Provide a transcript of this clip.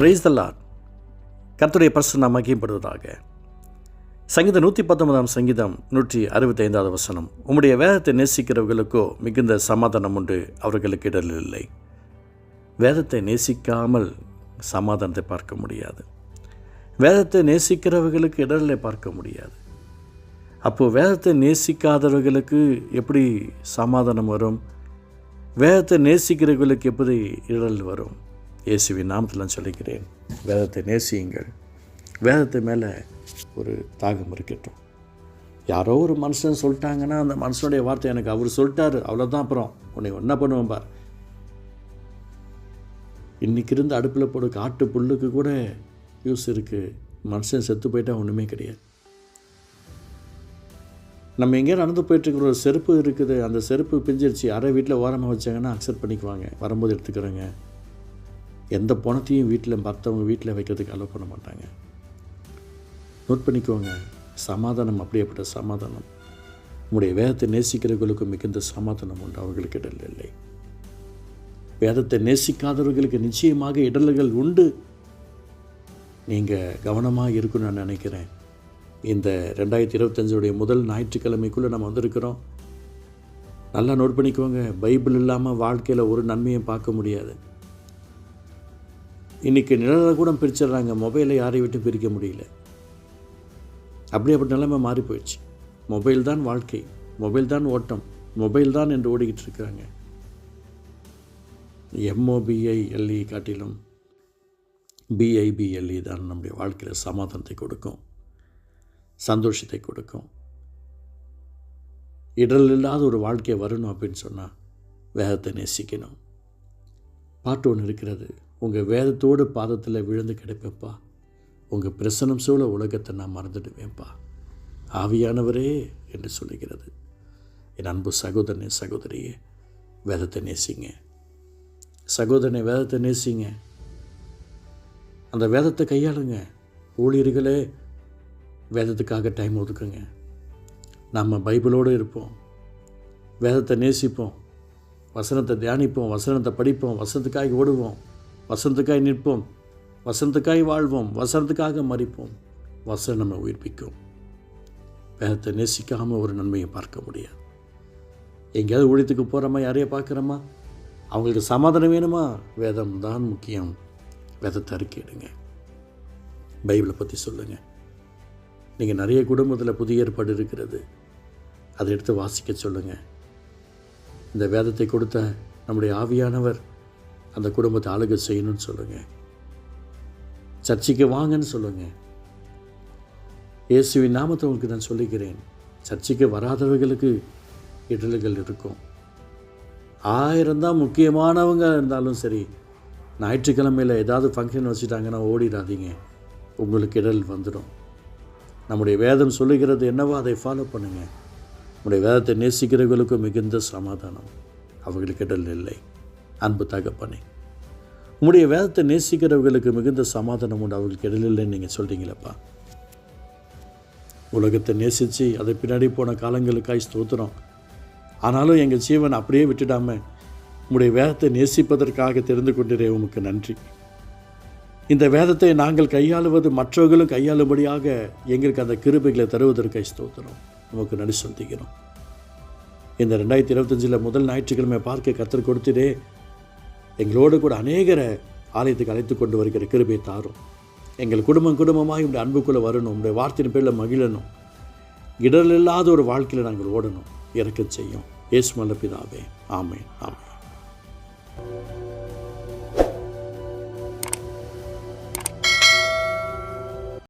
Price தல்லார் கர்த்துடைய பரிசு நாம் மகிம்படுவதாக சங்கீதம் நூற்றி பத்தொன்பதாம் சங்கீதம் நூற்றி அறுபத்தைந்தாவது வசனம். உம்முடைய வேதத்தை நேசிக்கிறவர்களுக்கோ மிகுந்த சமாதானம் உண்டு அவர்களுக்கு இடல் இல்லை. வேதத்தை நேசிக்காமல் சமாதானத்தை பார்க்க முடியாது. வேதத்தை நேசிக்கிறவர்களுக்கு இடலை பார்க்க முடியாது. அப்போது வேதத்தை நேசிக்காதவர்களுக்கு எப்படி சமாதானம் வரும்? வேதத்தை நேசிக்கிறவர்களுக்கு எப்படி இடல் வரும்? இயேசுவின் நாமத்தில் சொல்லிக்கிறேன் வேதத்தை நேசியுங்கள். வேதத்தை மேலே ஒரு தாகம் இருக்கட்டும். யாரோ ஒரு மனுஷன் சொல்லிட்டாங்கன்னா அந்த மனுஷனுடைய வார்த்தை எனக்கு அவர் சொல்லிட்டாரு அவ்வளோதான் அப்புறம். உன்னை என்ன பண்ணுவேன் பார். இன்றைக்கி இருந்து அடுப்பில் போட காட்டு புல்லுக்கு கூட யூஸ் இருக்குது மனுஷன் செத்து போயிட்டா ஒன்றுமே கிடையாது. நம்ம எங்கேயோ நடந்து போயிட்டுருக்கிற ஒரு செருப்பு இருக்குது. அந்த செருப்பு பிஞ்சிருச்சு. அரை வீட்டில் ஓரமாக வச்சாங்கன்னா அக்செப்ட் பண்ணிக்குவாங்க. வரும்போது எடுத்துக்கிறோங்க. எந்த பணத்தையும் வீட்டில் மற்றவங்க வீட்டில் வைக்கிறதுக்கு அலோவ் பண்ண மாட்டாங்க. நோட் பண்ணிக்கோங்க சமாதானம் அப்படியேப்பட்ட சமாதானம். உங்களுடைய வேதத்தை நேசிக்கிறவர்களுக்கு மிகுந்த சமாதானம் உண்டு அவர்களுக்கு இடல் இல்லை. வேதத்தை நேசிக்காதவர்களுக்கு நிச்சயமாக இடல்கள் உண்டு. நீங்கள் கவனமாக இருக்குன்னு நான் நினைக்கிறேன். இந்த ரெண்டாயிரத்தி இருபத்தஞ்சுடைய முதல் ஞாயிற்றுக்கிழமைக்குள்ளே நம்ம வந்திருக்கிறோம். நல்லா நோட் பண்ணிக்கோங்க பைபிள் இல்லாமல் வாழ்க்கையில் ஒரு நன்மையும் பார்க்க முடியாது. இன்றைக்கி நிழலை கூட பிரிச்சிடுறாங்க. மொபைலை யாரை விட்டு பிரிக்க முடியல. அப்படி அப்படி நிலைமை மாறி போயிடுச்சு. மொபைல் தான் வாழ்க்கை. மொபைல் தான் ஓட்டம். மொபைல் தான் என்று ஓடிக்கிட்டு இருக்கிறாங்க. எம்ஓபிஐஎல்இ காட்டிலும் பிஐபிஎல்இ தான் நம்முடைய வாழ்க்கையில் சமாதானத்தை கொடுக்கும். சந்தோஷத்தை கொடுக்கும். இடல் இல்லாத ஒரு வாழ்க்கை வரணும் அப்படின்னு சொன்னால் வேகத்தை நேசிக்கணும். பாட்டு ஒன்று இருக்கிறது. உங்கள் வேதத்தோடு பாதத்தில் விழுந்து கிடைப்பேப்பா உங்கள் பிரசனம் சூழ உலகத்தை நான் மறந்துடுவேன்ப்பா. ஆவியானவரே என்று சொல்லுகிறது. என் அன்பு சகோதரனே சகோதரியே வேதத்தை நேசிங்க. சகோதரனை வேதத்தை நேசிங்க. அந்த வேதத்தை கையாளுங்க. ஊழியர்களே வேதத்துக்காக டைம் ஒதுக்குங்க. நம்ம பைபிளோடு இருப்போம். வேதத்தை நேசிப்போம். வசனத்தை தியானிப்போம். வசனத்தை படிப்போம். வசனத்துக்காக ஓடுவோம். வசனத்துக்காய் நிற்போம். வசனத்துக்காய் வாழ்வோம். வசனத்துக்காக மறிப்போம் வசனம் நம்ம உயிர்ப்பிக்கும். வேதத்தை நேசிக்காமல் ஒரு நன்மையை பார்க்க முடியாது. எங்கேயாவது ஊழியத்துக்கு போகிறோமா யாரையா பார்க்குறோமா? அவங்களுக்கு சமாதானம் வேணுமா? வேதம் தான் முக்கியம். வேதத்தை அறிக்கையிடுங்க. பைபிளை பற்றி சொல்லுங்கள் நீங்கள் நிறைய குடும்பத்தில் புதிய ஏற்பாடு இருக்கிறது. அதை எடுத்து வாசிக்க சொல்லுங்கள் இந்த வேதத்தை கொடுத்த நம்முடைய ஆவியானவர் அந்த குடும்பத்தை அழுக செய்யணும்னு சொல்லுங்கள் சர்ச்சைக்கு வாங்கன்னு சொல்லுங்கள் இயேசுவின் நாமத்தை உங்களுக்கு நான் சொல்லிக்கிறேன். சர்ச்சைக்கு வராதவர்களுக்கு இடல்கள் இருக்கும். ஆயிரம் தான் முக்கியமானவங்க இருந்தாலும் சரி ஞாயிற்றுக்கிழமையில் ஏதாவது ஃபங்க்ஷன் வச்சுட்டாங்கன்னா ஓடிடாதீங்க. உங்களுக்கு இடல் வந்துடும். நம்முடைய வேதம் சொல்லுகிறது என்னவோ அதை ஃபாலோ பண்ணுங்கள் நம்முடைய வேதத்தை நேசிக்கிறவர்களுக்கு மிகுந்த சமாதானம். அவர்களுக்கு இடல் இல்லை. அன்பு தகப்பனே. உங்களுடைய வேதத்தை நேசிக்கிறவர்களுக்கு மிகுந்த சமாதானம் உண்டு. அவர்களுக்கு இடையிலன்னு நீங்கள் சொல்கிறீங்களப்பா உலகத்தை நேசித்து அதை பின்னாடி போன காலங்களுக்காய் ஸ்தோத்திரம். ஆனாலும் எங்கள் ஜீவன் அப்படியே விட்டுடாமல் உங்களுடைய வேதத்தை நேசிப்பதற்காக தெரிந்து கொண்டிரே உமக்கு நன்றி. இந்த வேதத்தை நாங்கள் கையாளுவது மற்றவர்களும் கையாளும்படியாக எங்களுக்கு அந்த கிருபைகளை தருவதற்காக ஸ்தோத்திரம். நமக்கு நடி சந்திக்கிறோம் இந்த ரெண்டாயிரத்தி இருபத்தஞ்சில் முதல் ஞாயிற்றுக்கிழமை பார்க்க கற்றுக் கொடுத்துட்டே எங்களோடு கூட அநேகரை ஆலயத்துக்கு அழைத்து கொண்டு வருகிற கிருபை தாரும். எங்கள் குடும்பம் குடும்பமாக இப்படி அன்புக்குள்ளே வரணும் உங்களுடைய வார்த்தையின் பேரில் மகிழணும். இடர் இல்லாத ஒரு வாழ்க்கையில் நாங்கள் ஓடணும். இறக்க செய்யும். ஏசுமல்ல பிதாவே. ஆமே ஆமே